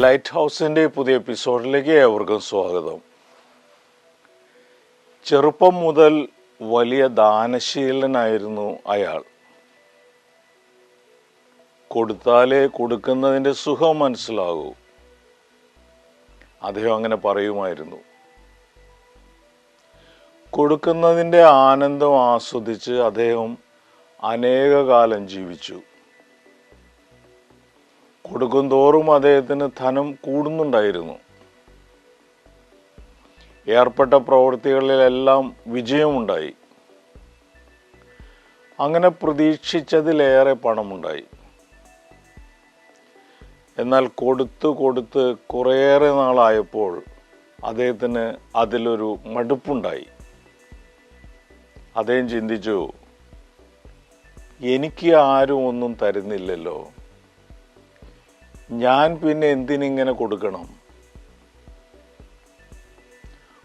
Light ഹൗസിന്റെ പുതിയ എപ്പിസോഡിലേക്ക് ഏവർക്കും സ്വാഗതം. ചെറുപ്പം മുതൽ വലിയ ദാനശീലനായിരുന്നു അയാൾ. കൊടുത്താലേ കൊടുക്കുന്നതിന്റെ സുഖം മനസ്സിലാകൂ. അദ്ദേഹം അങ്ങനെ പറയുമായിരുന്നു. കൊടുക്കുന്നതിന്റെ ആനന്ദം ആസ്വദിച്ച് അദ്ദേഹം അനേക കാലം ജീവിച്ചു. കൊടുക്കുന്തോറും അദ്ദേഹത്തിന് ധനം കൂടുന്നുണ്ടായിരുന്നു. ഏർപ്പെട്ട പ്രവൃത്തികളിലെല്ലാം വിജയമുണ്ടായി. അങ്ങനെ പ്രതീക്ഷിച്ചതിലേറെ പണമുണ്ടായി. എന്നാൽ കൊടുത്ത് കൊടുത്ത് കുറേയേറെ നാളായപ്പോൾ അദ്ദേഹത്തിന് അതിലൊരു മടുപ്പുണ്ടായി. അദ്ദേഹം ചിന്തിച്ചു എനിക്ക് ആരും ഒന്നും തരുന്നില്ലല്ലോ. ഞാൻ പിന്നെ എന്തിനിങ്ങനെ കൊടുക്കണം?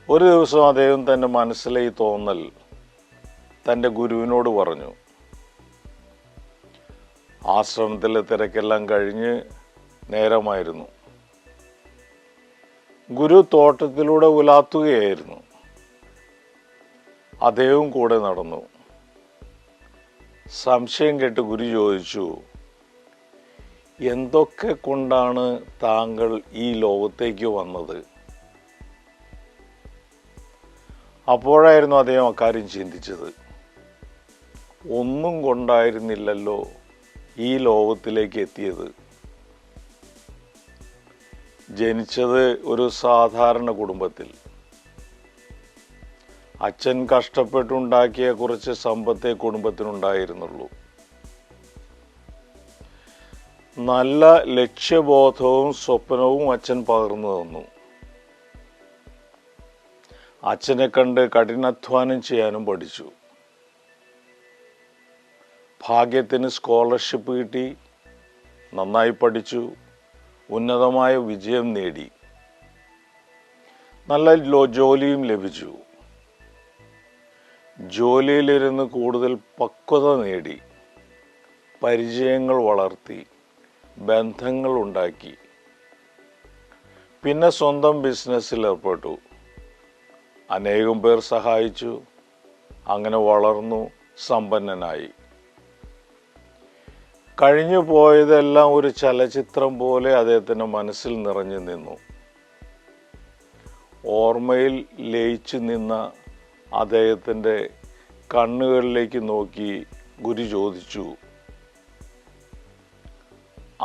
ഒരു ദിവസം അദ്ദേഹം തന്റെ മനസ്സിലെ ഈ തോന്നൽ തന്റെ ഗുരുവിനോട് പറഞ്ഞു. ആശ്രമത്തിലെ തിരക്കെല്ലാം കഴിഞ്ഞ് നേരമായിരുന്നു. ഗുരു തോട്ടത്തിലൂടെ ഉലാത്തുകയായിരുന്നു. അദ്ദേഹവും കൂടെ നടന്നു. സംശയം കേട്ട് ഗുരു ചോദിച്ചു എന്തൊക്കെ കൊണ്ടാണ് താങ്കൾ ഈ ലോകത്തേക്ക് വന്നത്? അപ്പോഴായിരുന്നു അദ്ദേഹം അക്കാര്യം ചിന്തിച്ചത്. ഒന്നും കൊണ്ടായിരുന്നില്ലല്ലോ ഈ ലോകത്തിലേക്ക് എത്തിയത്. ജനിച്ചത് ഒരു സാധാരണ കുടുംബത്തിൽ. അച്ഛൻ കഷ്ടപ്പെട്ടുണ്ടാക്കിയ കുറച്ച് സമ്പത്തെ കുടുംബത്തിനുണ്ടായിരുന്നുള്ളൂ. നല്ല ലക്ഷ്യബോധവും സ്വപ്നവും അച്ഛൻ പകർന്നു തന്നു. അച്ഛനെ കണ്ട് കഠിനാധ്വാനം ചെയ്യാനും പഠിച്ചു. ഭാഗ്യത്തിന് സ്കോളർഷിപ്പ് കിട്ടി. നന്നായി പഠിച്ചു. ഉന്നതമായ വിജയം നേടി. നല്ല ജോലിയും ലഭിച്ചു. ജോലിയിലിരുന്ന് കൂടുതൽ പക്വത നേടി. പരിചയങ്ങൾ വളർത്തി. ബന്ധങ്ങൾ ഉണ്ടാക്കി പിന്നെ സ്വന്തം ബിസിനസ്സിൽ ഏർപ്പെട്ടു. അനേകം പേർ സഹായിച്ചു. അങ്ങനെ വളർന്നു സമ്പന്നനായി. കഴിഞ്ഞു പോയതെല്ലാം ഒരു ചലച്ചിത്രം പോലെ അദ്ദേഹത്തിന്റെ മനസ്സിൽ നിറഞ്ഞു നിന്നു. ഓർമ്മയിൽ ലയിച്ചു നിന്ന അദ്ദേഹത്തിന്റെ കണ്ണുകളിലേക്ക് നോക്കി ഗുരു ചോദിച്ചു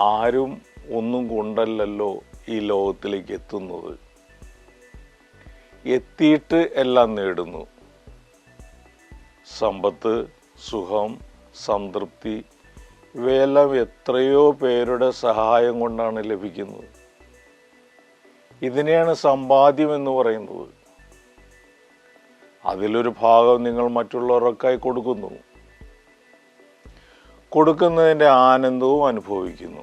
ആരും ഒന്നും കൊണ്ടല്ലല്ലോ ഈ ലോകത്തിലേക്ക് എത്തുന്നത്. എത്തിയിട്ട് എല്ലാം നേടുന്നു. സമ്പത്ത് സുഖം സംതൃപ്തി ഇവയെല്ലാം എത്രയോ പേരുടെ സഹായം കൊണ്ടാണ് ലഭിക്കുന്നത്. ഇതിനെയാണ് സമ്പാദ്യം എന്ന് പറയുന്നത്. അതിലൊരു ഭാഗം നിങ്ങൾ മറ്റുള്ളവർക്കായി കൊടുക്കുന്നു. കൊടുക്കുന്നതിന്റെ ആനന്ദവും അനുഭവിക്കുന്നു.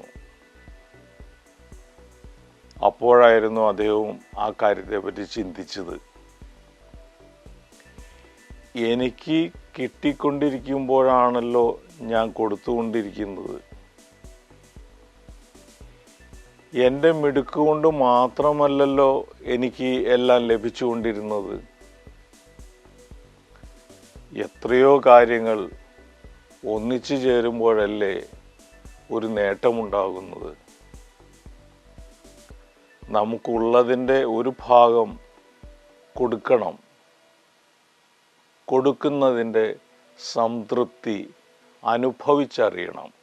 അപ്പോഴായിരുന്നു അദ്ദേഹവും ആ കാര്യത്തെപ്പറ്റി ചിന്തിച്ചത്. എനിക്ക് കിട്ടിക്കൊണ്ടിരിക്കുമ്പോഴാണല്ലോ ഞാൻ കൊടുത്തുകൊണ്ടിരിക്കുന്നത്. എന്റെ മിടുക്ക് കൊണ്ട് മാത്രമല്ലല്ലോ എനിക്ക് എല്ലാം ലഭിച്ചുകൊണ്ടിരുന്നത്. എത്രയോ കാര്യങ്ങൾ ഒന്നിച്ചു ചേരുമ്പോഴല്ലേ ഒരു നേട്ടമുണ്ടാകുന്നത്. നമുക്കുള്ളതിന്റെ ഒരു ഭാഗം കൊടുക്കണം. കൊടുക്കുന്നതിന്റെ സംതൃപ്തി അനുഭവിച്ചറിയണം.